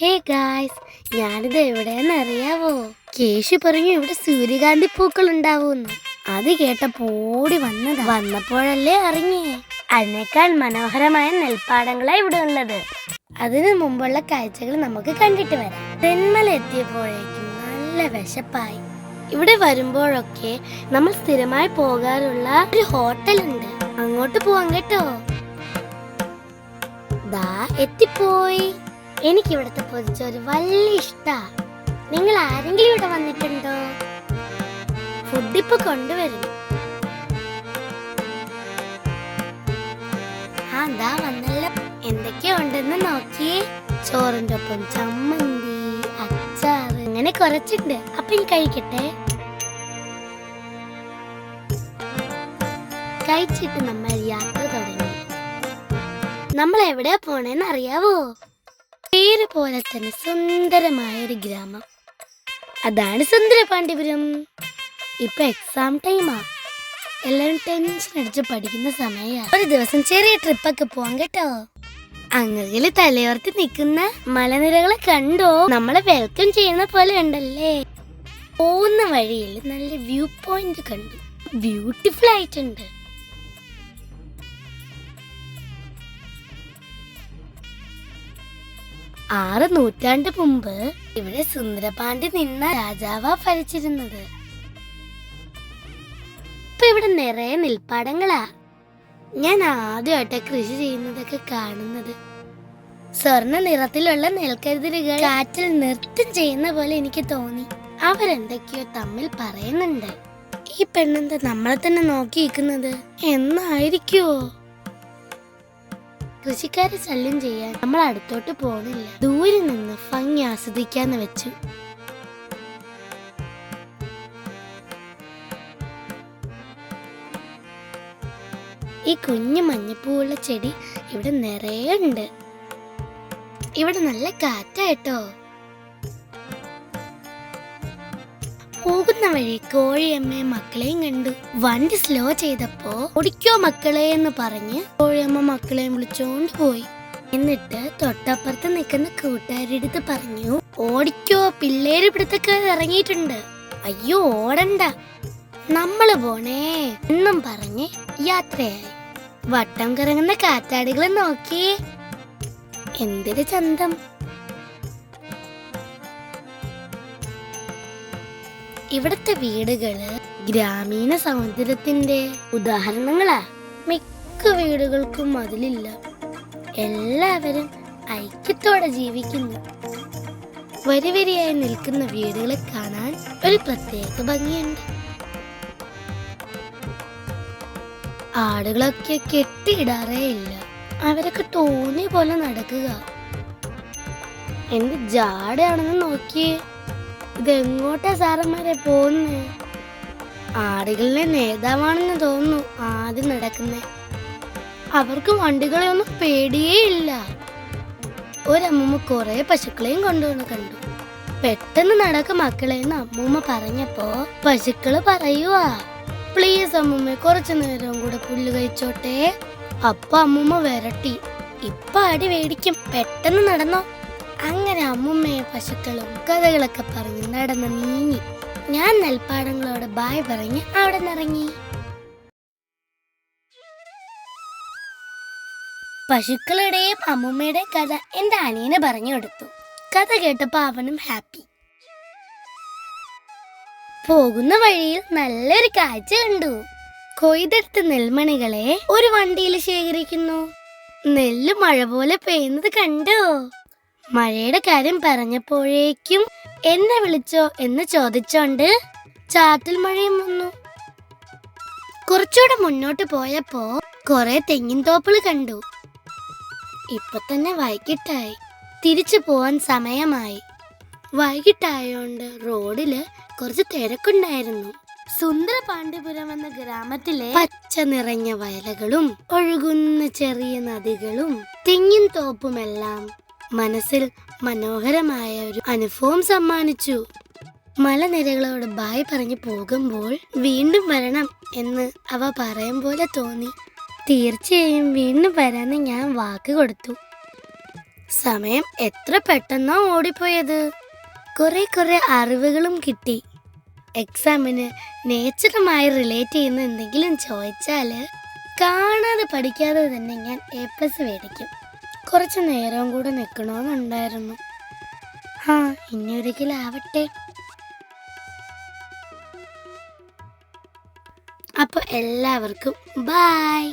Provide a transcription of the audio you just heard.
Hey guys ഞാനിത് എവിടെയെന്ന് അറിയാവോ? കേശു പറഞ്ഞു ഇവിടെ സൂര്യകാന്തി പൂക്കൾ ഉണ്ടാവൂന്ന് അത് കേട്ടപ്പോ ഓടി വന്നത് വന്നപ്പോഴല്ലേ അറിഞ്ഞേ. അതിനേക്കാൾ മനോഹരമായ നെൽപ്പാടങ്ങളാണ് ഇവിടെ ഉള്ളത്. അതിനു മുമ്പുള്ള കാഴ്ചകൾ നമുക്ക് കണ്ടിട്ട് വരാം. തെന്മല എത്തിയപ്പോഴേക്കും നല്ല വിശപ്പായി. ഇവിടെ വരുമ്പോഴൊക്കെ നമ്മൾ സ്ഥിരമായി പോകാറുള്ള ഒരു ഹോട്ടലുണ്ട് അങ്ങോട്ട് പോവാം കേട്ടോ. ദാ എത്തിപ്പോയി. എനിക്ക് ഇവിടുത്തെ പൊതിച്ചോറ് വലിയ ഇഷ്ടാ. നിങ്ങൾ ആരെങ്കിലും ഇവിടെ വന്നിട്ടുണ്ടോ? ഫുഡ് ഇപ്പൊ കൊണ്ടുവരും. ആ ദാ വന്നല്ലോ. എന്തൊക്കെയോ ഉണ്ടെന്ന് നോക്കിയേ. ചോറിന്റെ ഒപ്പം ചമ്മന്തി അച്ചാറ് അങ്ങനെ കുറച്ചുണ്ട്. അപ്പൊ ഇനി കഴിക്കട്ടെ. കഴിച്ചിട്ട് നമ്മൾ യാത്ര തുടങ്ങി. നമ്മൾ എവിടെയാ പോണേന്ന് അറിയാവോ? പേര് പോലെ തന്നെ സുന്ദരമായ ഒരു ഗ്രാമം. അതാണ് സുന്ദര പാണ്ഡിപുരം ഇപ്പൊ എക്സാം ടൈമാ എല്ലാരും ടെൻഷൻ അടിച്ച് പഠിക്കുന്ന സമയമാണ് ഒരു ദിവസം ചെറിയ ട്രിപ്പൊക്കെ പോവാൻ കേട്ടോ. അങ്ങനെ തലയോർത്തി നിൽക്കുന്ന മലനിരകളെ കണ്ടോ? നമ്മളെ വെൽക്കം ചെയ്യുന്ന പോലെ ഉണ്ടല്ലേ? പോകുന്ന വഴിയിൽ നല്ല വ്യൂ പോയിന്റ് കണ്ടു. ബ്യൂട്ടിഫുൾ ആയിട്ടുണ്ട്. ആറ് നൂറ്റാണ്ട് മുമ്പ് ഇവിടെ സുന്ദരപാണ്ഡി നിന്ന രാജാവാ ഭരിച്ചിരുന്നത്. ഇപ്പൊ ഇവിടെ നിറയെ നെൽപ്പാടങ്ങളാ. ഞാൻ ആദ്യമായിട്ട് കൃഷി ചെയ്യുന്നതൊക്കെ കാണുന്നത്. സ്വർണ നിറത്തിലുള്ള നെൽക്കരുതിരുകൾ കാറ്റിൽ നൃത്തം ചെയ്യുന്ന പോലെ എനിക്ക് തോന്നി. അവരെന്തൊക്കെയോ തമ്മിൽ പറയുന്നുണ്ട്. ഈ പെണ്ണെന്താ നമ്മളെ തന്നെ നോക്കി നിൽക്കുന്നത് എന്നായിരിക്കുവോ? കൃഷിക്കാരെ ശല്യം ചെയ്യാൻ നമ്മൾ അടുത്തോട്ട് പോകുന്നില്ല ദൂരെ നിന്ന് ഭംഗി ആസ്വദിക്കാന്ന് വെച്ചു. ഈ കുഞ്ഞു മഞ്ഞപ്പൂവുള്ള ചെടി ഇവിടെ നിറയെ ഉണ്ട്. ഇവിടെ നല്ല കാറ്റായിട്ടോ പോകുന്ന വഴി കോഴിയമ്മയും മക്കളെയും കണ്ടു. വണ്ടി സ്ലോ ചെയ്തപ്പോ ഓടിക്കോ മക്കളെ എന്ന് പറഞ്ഞ് കോഴിയമ്മ മക്കളെയും വിളിച്ചോണ്ട് പോയി. എന്നിട്ട് തൊട്ടപ്പുറത്ത് നിൽക്കുന്ന കൂട്ടുകാരെടുത്ത് പറഞ്ഞു ഓടിക്കോ പിള്ളേര് ഇവിടത്തൊക്കെ ഇറങ്ങിയിട്ടുണ്ട്. അയ്യോ ഓടണ്ട. നമ്മൾ പോണേ എന്നും പറഞ്ഞ് യാത്രയായി. വട്ടം കറങ്ങുന്ന കാറ്റാടികളെ നോക്കി എന്തൊരു ചന്തം. ഇവിടുത്തെ വീടുകൾ ഗ്രാമീണ സമുദ്രത്തിന്റെ ഉദാഹരണങ്ങളാ. മിക്ക വീടുകൾക്കും മതിലില്ല എല്ലാവരും ഐക്യത്തോടെ ജീവിക്കുന്നു. വരി വരിയായി നിൽക്കുന്ന വീടുകളെ കാണാൻ ഒരു പ്രത്യേക ഭംഗിയുണ്ട്. ആടുകളൊക്കെ കെട്ടിയിടാറേ ഇല്ല. അവരൊക്കെ തോന്നിയ പോലെ നടക്കുക. എന്ത് ജാടയാണെന്ന് നോക്കിയേ. ഇതെങ്ങോട്ടാ സാറന്മാരെ പോകുന്നേ ആടുകളിലെ നേതാവാണെന്ന് തോന്നുന്നു ആദ്യം നടക്കുന്നേ. അവർക്ക് വണ്ടികളെ ഒന്നും പേടിയേ ഇല്ല ഒരമ്മൂമ്മ കുറെ പശുക്കളെയും കൊണ്ടുവന്ന് കണ്ടു. പെട്ടെന്ന് നടക്ക മക്കളെ എന്ന് അമ്മൂമ്മ പറഞ്ഞപ്പോ പശുക്കൾ പറയുവാ പ്ലീസ് അമ്മൂമ്മ കുറച്ചു നേരം കൂടെ പുല്ല് കഴിച്ചോട്ടെ. അപ്പൊ അമ്മൂമ്മ വരട്ടി. ഇപ്പൊ അടി മേടിക്കും. പെട്ടെന്ന് നടന്നോ? അങ്ങനെ അമ്മുമ്മയെ പശുക്കളും കഥകളൊക്കെ പറഞ്ഞ് നടന്ന് നീങ്ങി. ഞാൻ നെൽപ്പാടങ്ങളോട് ബായ് പറഞ്ഞ് അവിടെ നിറങ്ങി പശുക്കളുടെയും അമ്മുമ്മയുടെയും കഥ എന്റെ അനിയന് പറഞ്ഞു കൊടുത്തു. കഥ കേട്ടപ്പോ അവനും ഹാപ്പി. പോകുന്ന വഴിയിൽ നല്ലൊരു കാഴ്ച കണ്ടു. കൊയ്തെടുത്ത നെൽമണികളെ ഒരു വണ്ടിയിൽ ശേഖരിക്കുന്നു. നെല്ല് മഴ പോലെ പെയ്യുന്നത് കണ്ടോ? മഴയുടെ കാര്യം പറഞ്ഞപ്പോഴേക്കും എന്നെ വിളിച്ചോ എന്ന് ചോദിച്ചോണ്ട് ചാറ്റൽ മഴയും വന്നു. കുറച്ചുകൂടെ മുന്നോട്ട് പോയപ്പോ കുറെ തെങ്ങിൻ തോപ്പുകൾ കണ്ടു. ഇപ്പൊ തന്നെ വൈകിട്ടായി. തിരിച്ചു പോവാൻ സമയമായി. വൈകിട്ടായോണ്ട് റോഡിൽ കുറച്ച് തിരക്കുണ്ടായിരുന്നു. സുന്ദര പാണ്ഡ്യപുരം എന്ന ഗ്രാമത്തിലെ പച്ച നിറഞ്ഞ വയലുകളും ഒഴുകുന്ന ചെറിയ നദികളും തെങ്ങിൻ തോപ്പുമെല്ലാം മനസ്സിൽ മനോഹരമായ ഒരു അനുഭവം സമ്മാനിച്ചു. മലനിരകളോട് ബായ് പറഞ്ഞു പോകുമ്പോൾ വീണ്ടും വരണം എന്ന് അവ പറയും പോലെ തോന്നി. തീർച്ചയായും വീണ്ടും വരാന്ന് ഞാൻ വാക്ക് കൊടുത്തു. സമയം എത്ര പെട്ടെന്നാ ഓടിപ്പോയത്. കുറെ കുറെ അറിവുകളും കിട്ടി. എക്സാമിന് നേച്ചറുമായി റിലേറ്റ് ചെയ്യുന്ന എന്തെങ്കിലും ചോദിച്ചാൽ കാണാതെ പഠിക്കാതെ തന്നെ ഞാൻ എ പ്ലസ് മേടിക്കും. കുറച്ച് നേരം കൂടെ നിൽക്കണമെന്നുണ്ടായിരുന്നു ആ ഇനി അപ്പോൾ അപ്പൊ എല്ലാവർക്കും ബായ്.